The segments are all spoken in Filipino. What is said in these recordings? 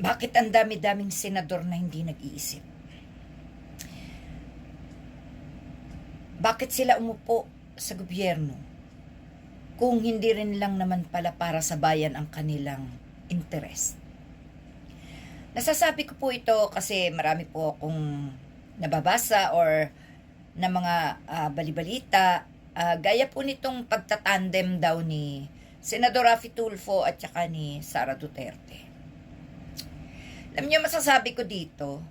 Bakit ang dami-daming senador na hindi nag-iisip? Bakit sila umupo sa gobyerno kung hindi rin lang naman pala para sa bayan ang kanilang interest? Nasasabi ko po ito kasi marami po akong nababasa or na mga ah, balibalita Ah, gaya po nitong pagtatandem daw ni Senador Rafi Tulfo at saka ni Sara Duterte. Alam niyo, masasabi ko dito,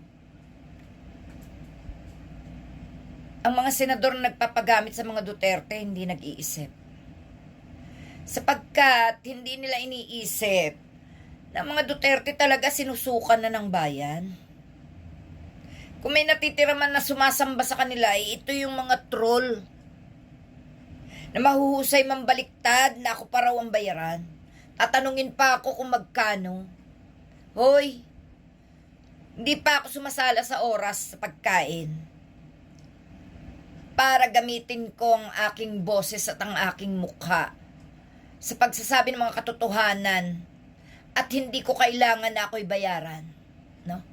ang mga senador na nagpapagamit sa mga Duterte hindi nag-iisip. Sapagkat hindi nila iniisip na mga Duterte talaga sinusukan na ng bayan. Kung may natitira man na sumasamba sa kanila, eh, ito yung mga troll na mahuhusay mang baliktad na ako pa raw ang bayaran. Tatanungin pa ako kung magkano. Hoy, hindi pa ako sumasala sa oras sa pagkain. Para gamitin ko ang aking boses at ang aking mukha sa pagsasabi ng mga katotohanan at hindi ko kailangan na ako'y bayaran. No?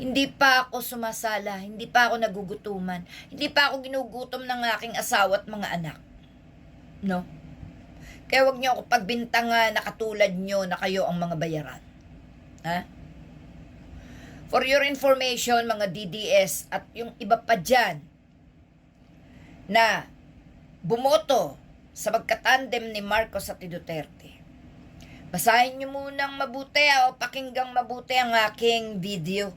Hindi pa ako sumasala, hindi pa ako nagugutuman, hindi pa ako ginugutom ng aking asawa at mga anak. No? Kaya wag niyo ako pagbintangan na katulad niyo na kayo ang mga bayaran. Ha? For your information, mga DDS at yung iba pa dyan na bumoto sa magkatandem ni Marcos at ni Duterte. Basahin niyo munang mabuti ah, o pakinggang mabuti ang aking video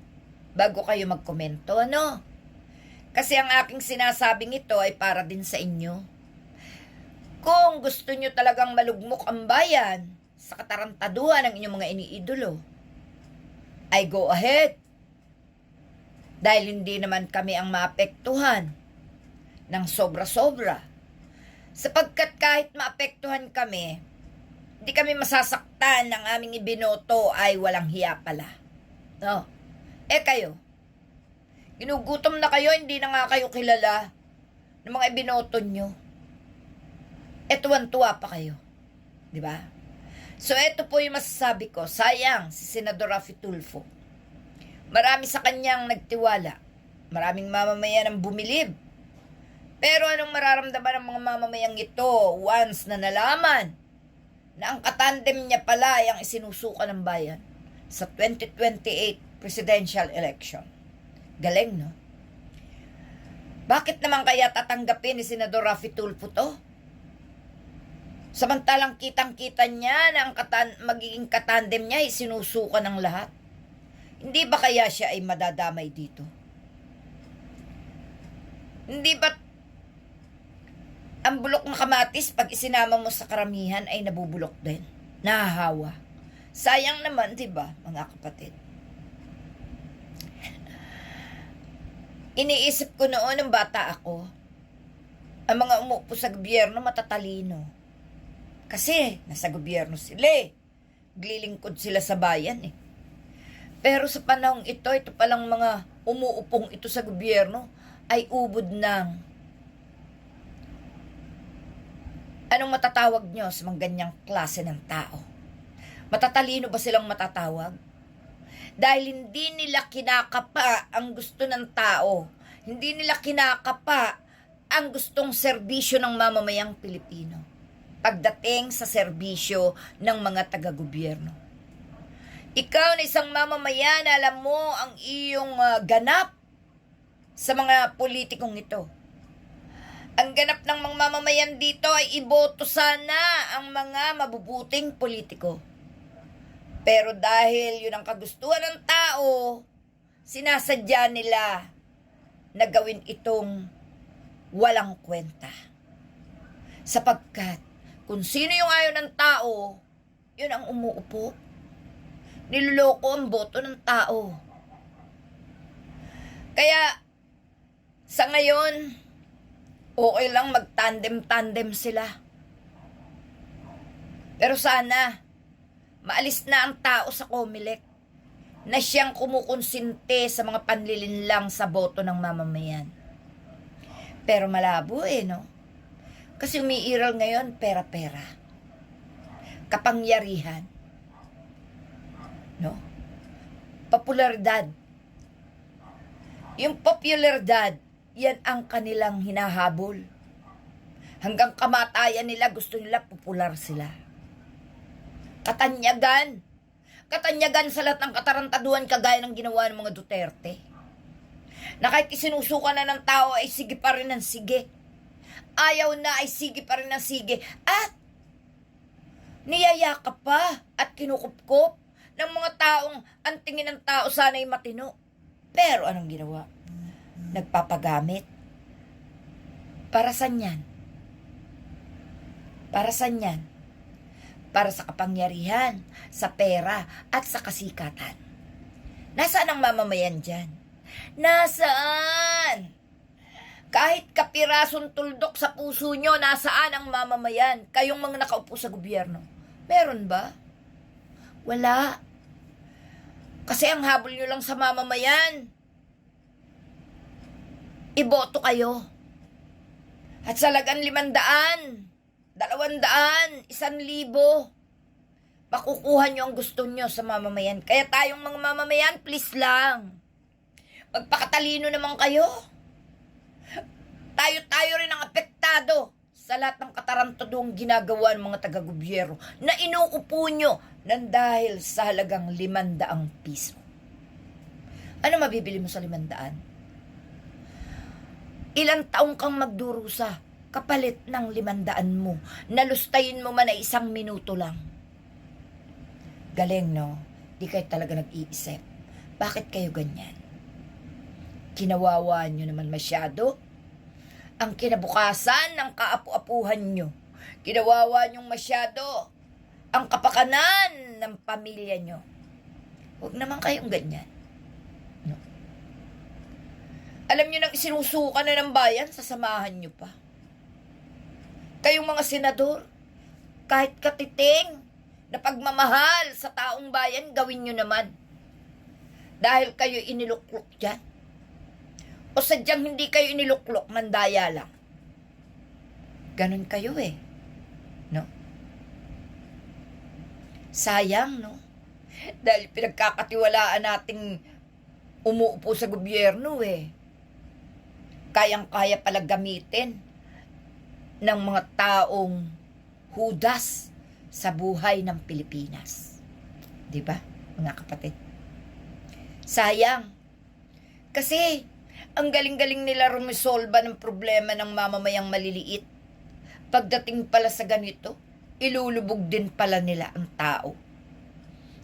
bago kayo magkomento. Ano? Kasi ang aking sinasabing ito ay para din sa inyo. Kung gusto nyo talagang malugmok ang bayan sa katarantaduhan ng inyong mga iniidolo, ay go ahead. Dahil hindi naman kami ang maapektuhan ng sobra-sobra. Sapagkat kahit maapektuhan kami, hindi kami masasaktan ng aming ibinoto ay walang hiya pala. No? Eh kayo, ginugutom na kayo, hindi na nga kayo kilala ng mga ibinoto nyo eh tuwan-tuwa pa kayo. Di ba? So, ito po yung masasabi ko. Sayang si Senador Rafi Tulfo. Marami sa kanyang nagtiwala. Maraming mamamayan ang bumilib. Pero anong mararamdaman ng mga mamamayang ito once na nalaman na ang katandem niya pala ay ang isinusuka ng bayan sa 2028 presidential election? Galing, no? Bakit naman kaya tatanggapin ni Senador Rafi Tulfo to? Samantalang kitang-kita niya na ang katan magiging katandem niya ay sinusuka ng lahat. Hindi ba kaya siya ay madadamay dito? Hindi ba ang bulok ng kamatis pag isinama mo sa karamihan ay nabubulok din? Nahahawa. Sayang naman, di ba, mga kapatid? Iniisip ko noon ng bata ako, ang mga umupo sa gobyerno matatalino kasi nasa gobyerno sila eh. Glilingkod sila sa bayan eh. Pero sa panahong ito, ito palang mga umuupong ito sa gobyerno ay ubod ng Anong matatawag nyo sa mga ganyang klase ng tao? Matatalino ba silang matatawag? Dahil hindi nila kinakapa ang gusto ng tao. Hindi nila kinakapa ang gustong serbisyo ng mamamayang Pilipino pagdating sa serbisyo ng mga taga-gobyerno. Ikaw na isang mamamayan, alam mo ang iyong uh, ganap sa mga politikong ito. Ang ganap ng mga mamamayan dito ay iboto sana ang mga mabubuting politiko. Pero dahil yun ang kagustuhan ng tao, sinasadya nila na gawin itong walang kwenta. Sapagkat kung sino yung ayaw ng tao, yun ang umuupo. Niloloko ang boto ng tao. Kaya, sa ngayon, okay lang mag-tandem-tandem sila. Pero sana, maalis na ang tao sa Comelec na siyang kumukonsinte sa mga panlilinlang sa boto ng mamamayan. Pero malabo eh, no? Kasi umiiral ngayon pera-pera. Kapangyarihan. No? popularidad. Yung popularidad, yan ang kanilang hinahabol. Hanggang kamatayan nila, gusto nila popular sila. Katanyagan. Katanyagan sa lahat ng katarantaduhan kagaya ng ginawa ng mga Duterte. Na kahit isinusuka na ng tao ay sige pa rin ng sige. Ayaw na ay sige pa rin ng sige. At niyayakap pa at kinukupkop ng mga taong ang tingin ng tao sana'y matino. Pero anong ginawa? Nagpapagamit. Para saan yan? Para saan yan? Para sa kapangyarihan, sa pera, at sa kasikatan. Nasaan ang mamamayan dyan? Nasaan? Kahit kapirasong tuldok sa puso nyo, nasaan ang mamamayan? Kayong mga nakaupo sa gobyerno. Meron ba? Wala. Kasi ang habol nyo lang sa mamamayan. Iboto kayo. At sa lagan limandaan, dalawandaan, isan libo. Makukuha nyo ang gusto nyo sa mamamayan. Kaya tayong mga mamamayan, please lang. Magpakatalino naman kayo. Tayo-tayo rin ang apektado sa lahat ng katarantadong ginagawa ng mga taga-gobyerno na inuupo nyo ng dahil sa halagang limandaang piso. Ano mabibili mo sa limandaan? Ilang taong kang magdurusa kapalit ng limandaan mo. Nalustayin mo man ay isang minuto lang. Galing, no? Di kayo talaga nag-iisip. Bakit kayo ganyan? Kinawawa nyo naman masyado? Ang kinabukasan ng kaapu-apuhan nyo. Kinawawa nyong masyado ang kapakanan ng pamilya nyo. Huwag naman kayong ganyan. No? Alam nyo nang isinusuka na ng bayan, sasamahan nyo pa. Kayong mga senador, kahit katiting na pagmamahal sa taong bayan, gawin nyo naman. Dahil kayo iniluklok dyan. O sadyang hindi kayo iniluklok ng daya lang. Ganon kayo eh. No? Sayang, no? Dahil pinagkakatiwalaan nating umuupo sa gobyerno eh. Kayang-kaya pala gamitin ng mga taong hudas sa buhay ng Pilipinas. 'Di ba, mga kapatid? Sayang. Kasi ang galing-galing nila rumisolba ng problema ng mamamayang maliliit. Pagdating pala sa ganito, ilulubog din pala nila ang tao.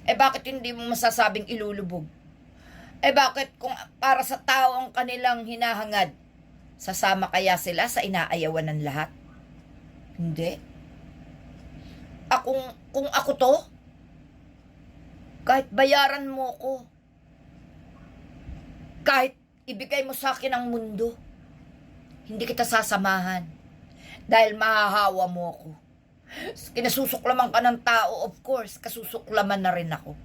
Eh bakit hindi mo masasabing ilulubog? Eh bakit kung para sa tao ang kanilang hinahangad, sasama kaya sila sa inaayawan ng lahat? Hindi. Akong, kung ako to, kahit bayaran mo ko, kahit ibigay mo sa akin ang mundo, hindi kita sasamahan dahil mahahawa mo ako. Kinasusuklaman ka ng tao, of course, kasusuklaman na rin ako.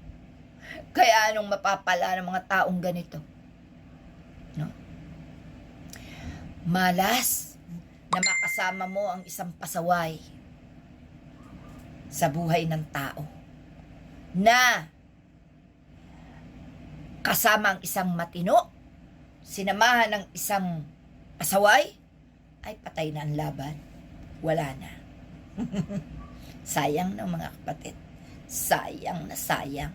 Kaya anong mapapala ng mga taong ganito? No? Malas na makasama mo ang isang pasaway sa buhay ng tao na kasama ang isang matino, sinamahan ng isang pasaway, ay patay na ang laban. Wala na. sayang na mga kapatid. Sayang na sayang.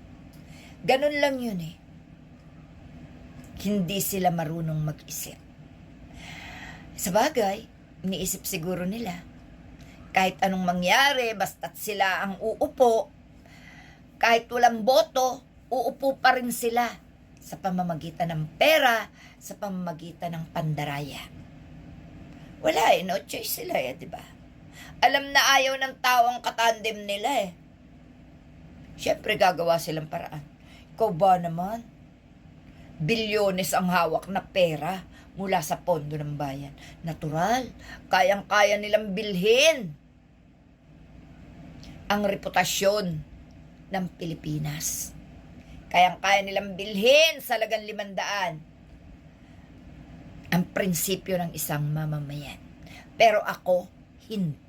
Ganun lang yun eh. Hindi sila marunong mag-isip. Sa bagay, iniisip siguro nila. Kahit anong mangyari, basta't sila ang uupo, kahit walang boto, uupo pa rin sila sa pamamagitan ng pera, sa pamamagitan ng pandaraya. Wala eh, no choice sila eh, di ba? Alam na ayaw ng tao ang katandem nila eh. Siyempre gagawa silang paraan. Ikaw ba naman? Bilyones ang hawak na pera mula sa pondo ng bayan. Natural, kayang-kaya nilang bilhin ang reputasyon ng Pilipinas. Kayang-kaya nilang bilhin sa lagang limandaan ang prinsipyo ng isang mamamayan. Pero ako, hindi.